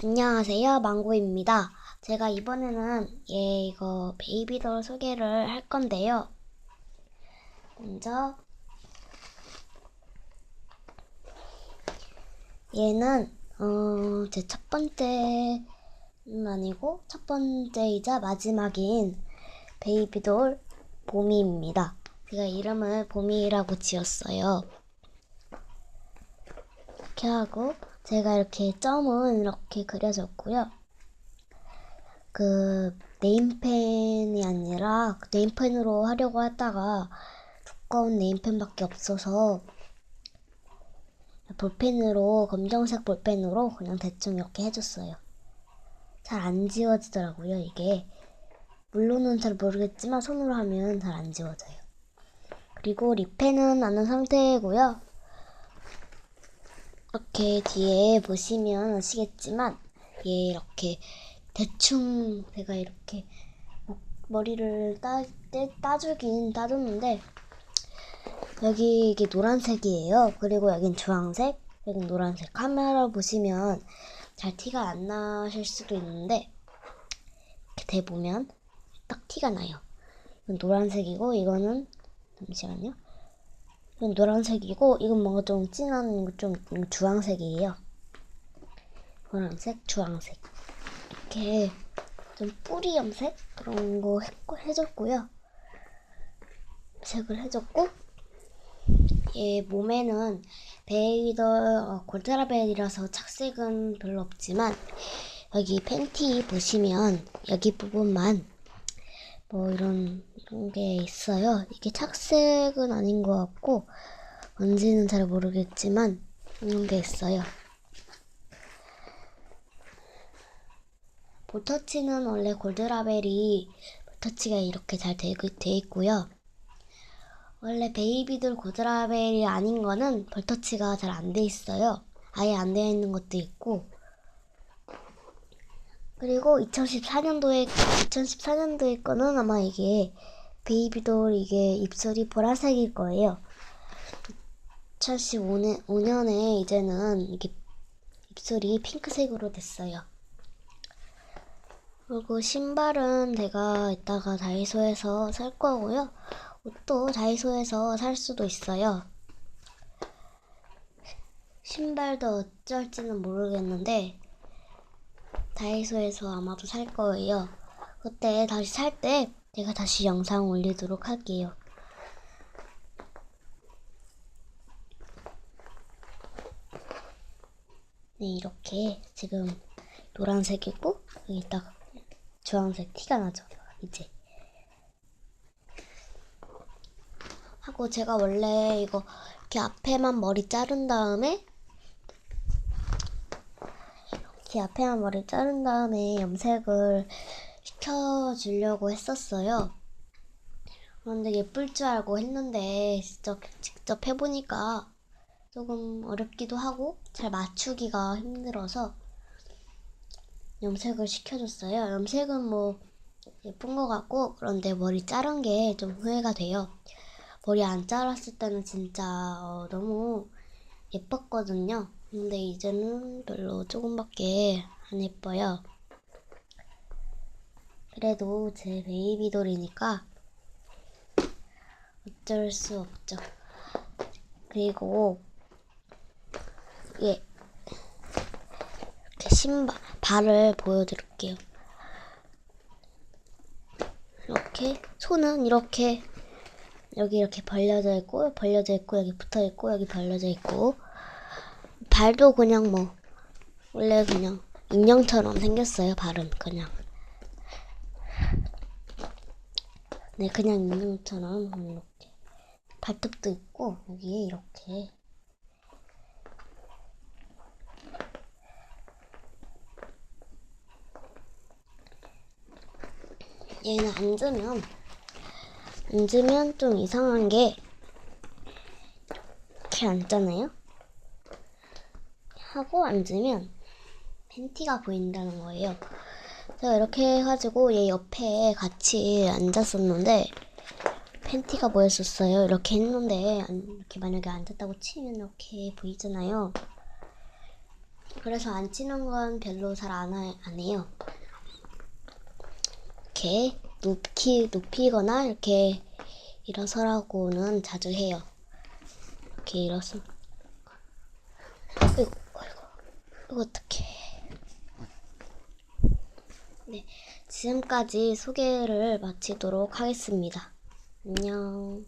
안녕하세요, 망고입니다. 제가 이번에는 얘 이거 베이비돌 소개를 할 건데요. 먼저 얘는 어, 제 첫 번째는 아니고 첫 번째이자 마지막인 베이비돌 보미입니다. 제가 이름을 보미라고 지었어요. 이렇게 하고 제가 이렇게 점은 이렇게 그려줬고요. 그 네임펜이 아니라 그 네임펜으로 하려고 하다가 두꺼운 네임펜밖에 없어서 볼펜으로 검정색 볼펜으로 그냥 대충 이렇게 해줬어요. 잘 안 지워지더라고요 이게 물로는 잘 모르겠지만 손으로 하면 잘 안 지워져요. 그리고 립펜은 안한 상태고요. 이렇게 뒤에 보시면 아시겠지만 얘 이렇게 대충 제가 이렇게 뭐 머리를 따, 따, 따주긴 따줬는데 여기 이게 노란색이에요. 그리고 여긴 주황색, 여긴 노란색. 카메라 보시면 잘 티가 안 나실 수도 있는데 이렇게 대보면 딱 티가 나요. 이건 노란색이고 이거는 잠시만요. 이건 노란색이고 이건 뭔가 좀 진한 좀 주황색이에요. 노란색, 주황색 이렇게 좀 뿌리 염색 그런 거 했고, 해줬고요. 색을 해줬고 얘 몸에는 베이더 어, 골드라벨이라서 착색은 별로 없지만 여기 팬티 보시면 여기 부분만 뭐 이런 이런 게 있어요. 이게 착색은 아닌 것 같고 뭔지는 잘 모르겠지만 이런 게 있어요. 볼터치는 원래 골드라벨이 볼터치가 이렇게 잘돼 있고요. 원래 베이비들 골드라벨이 아닌 거는 볼터치가 잘 안 돼 있어요. 아예 안 되어 있는 것도 있고 그리고 2014년도에 2014년도에 거는 아마 이게 베이비돌 이게 입술이 보라색일 거예요. 2015년 5년에 이제는 이게 입술이 핑크색으로 됐어요. 그리고 신발은 제가 이따가 다이소에서 살 거고요. 옷도 다이소에서 살 수도 있어요. 신발도 어쩔지는 모르겠는데 다이소에서 아마도 살 거예요. 그때 다시 살 때 제가 다시 영상 올리도록 할게요. 네, 이렇게 지금 노란색이고 여기 딱 주황색 티가 나죠. 이제 하고 제가 원래 이거 이렇게 앞에만 머리 자른 다음에 이렇게 앞에만 머리 자른 다음에 염색을 시켜주려고 했었어요. 그런데 예쁠 줄 알고 했는데 직접, 직접 해보니까 조금 어렵기도 하고 잘 맞추기가 힘들어서 염색을 시켜줬어요. 염색은 뭐 예쁜 것 같고 그런데 머리 자른 게 좀 후회가 돼요. 머리 안 자랐을 때는 진짜 어, 너무 예뻤거든요. 근데 이제는 별로 조금밖에 안 예뻐요. 그래도 제 베이비돌이니까 어쩔 수 없죠. 그리고 예 이렇게 신발 발을 보여드릴게요. 이렇게 손은 이렇게 여기 이렇게 벌려져 있고 벌려져 있고 여기 붙어 있고 여기 벌려져 있고 발도 그냥 뭐 원래 그냥 인형처럼 생겼어요 발은 그냥. 네 그냥 인형처럼 이렇게. 발톱도 있고 여기에 이렇게. 얘는 앉으면 앉으면 좀 이상한 게 이렇게 앉잖아요. 하고 앉으면 팬티가 보인다는 거예요. 제가 이렇게 해가지고 얘 옆에 같이 앉았었는데 팬티가 보였었어요. 이렇게 했는데 이렇게 만약에 앉았다고 치면 이렇게 보이잖아요. 그래서 안 치는 건 별로 잘 안 안 해요. 이렇게 높이 높이거나 이렇게 일어서라고는 자주 해요. 이렇게 일어서. 이거 어떡해. 네, 지금까지 소개를 마치도록 하겠습니다. 안녕.